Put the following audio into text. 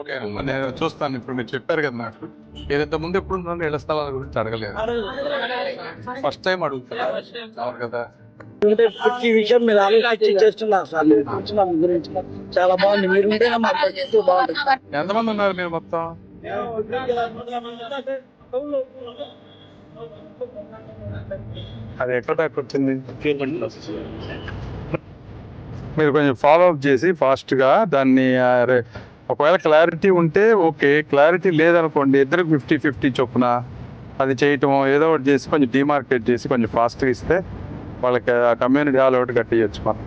Okay నేను చూస్తాను ఇప్పుడు మీరు చెప్పారు కదా నాకు. ఏదైతే ముందు ఎప్పుడు ఉందో ఇళ్ళ స్థలాల గురించి అడగలేదు. ఫస్ట్ టైం అడుగుతున్నారు అవును కదా. అంటే ఈ విషయం మీరు ఆలోచించి చేస్తున్నారు సార్. మీరు కూర్చున్నాం మీ గురించి చాలా బాగుంది. మీరు ఉంటే బాగుంటుంది. ఎంతమంది ఉన్నారు మీరు మొత్తం? అది ఎక్కడ దాకా వచ్చింది? మీరు కొంచెం ఫాలో అప్ చేసి ఫాస్ట్గా దాన్ని ఒకవేళ క్లారిటీ ఉంటే ఓకే క్లారిటీ లేదనుకోండి ఇద్దరికి ఫిఫ్టీ ఫిఫ్టీ చొప్పున అది చేయటం ఏదో ఒకటి చేసి కొంచెం డిమార్కెట్ చేసి కొంచెం ఫాస్ట్గా ఇస్తే వాళ్ళకి ఆ కమ్యూనిటీ ఆల్ ఒకటి కట్టేయచ్చు మనం.